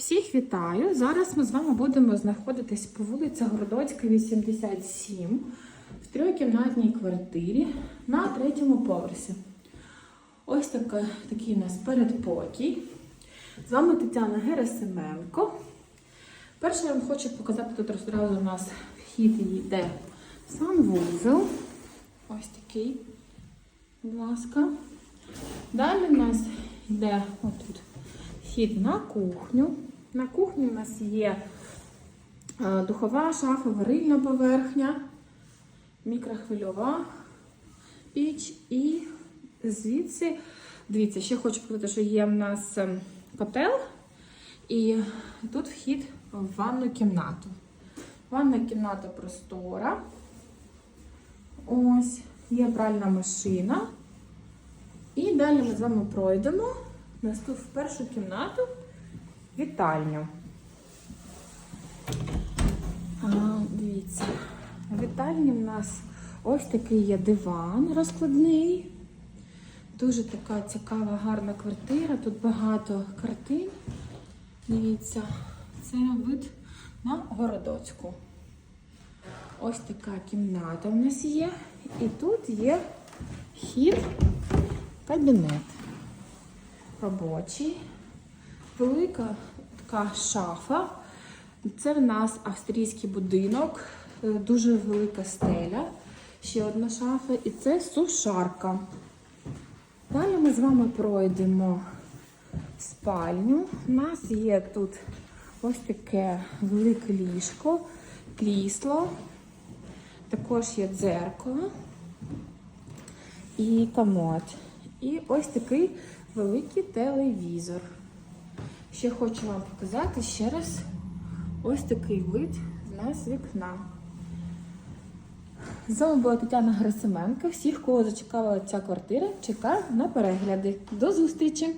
Всіх вітаю! Зараз ми з вами будемо знаходитись по вулиці Городоцька, 87 в трьохкімнатній квартирі на третьому поверсі. Ось така, такий у нас передпокій. З вами Тетяна Герасименко. Перше я вам хочу показати тут одразу у нас вхід йде санвузол. Ось такий, будь ласка. Далі у нас йде отут вхід на кухню. На кухні у нас є е, духова шафа, варильна поверхня, мікрохвильова піч і звідси, дивіться, ще хочу показати, що є в нас ем, котел і тут вхід в ванну кімнату. Ванна кімната простора. Ось, є пральна машина. І далі ми з вами пройдемо в першу кімнату вітальню. А, дивіться, в вітальні в нас ось такий є диван розкладний. Дуже така цікава, гарна квартира. Тут багато картин. Дивіться, це вид на городоцьку. Ось така кімната у нас є. І тут є хід кабінет робочий, велика така шафа. Це в нас австрійський будинок, е, дуже велика стеля, ще одна шафа, і це сушарка. Далі ми з вами пройдемо спальню. У нас є тут ось таке велике ліжко, крісло, також є дзеркало і комод. І ось такий великий телевізор. Ще хочу вам показати ще раз ось такий вид з нас вікна. З вами була Тетяна Грасименко. Всіх, кого зацікавила ця квартира, чекаю на перегляди. До зустрічі!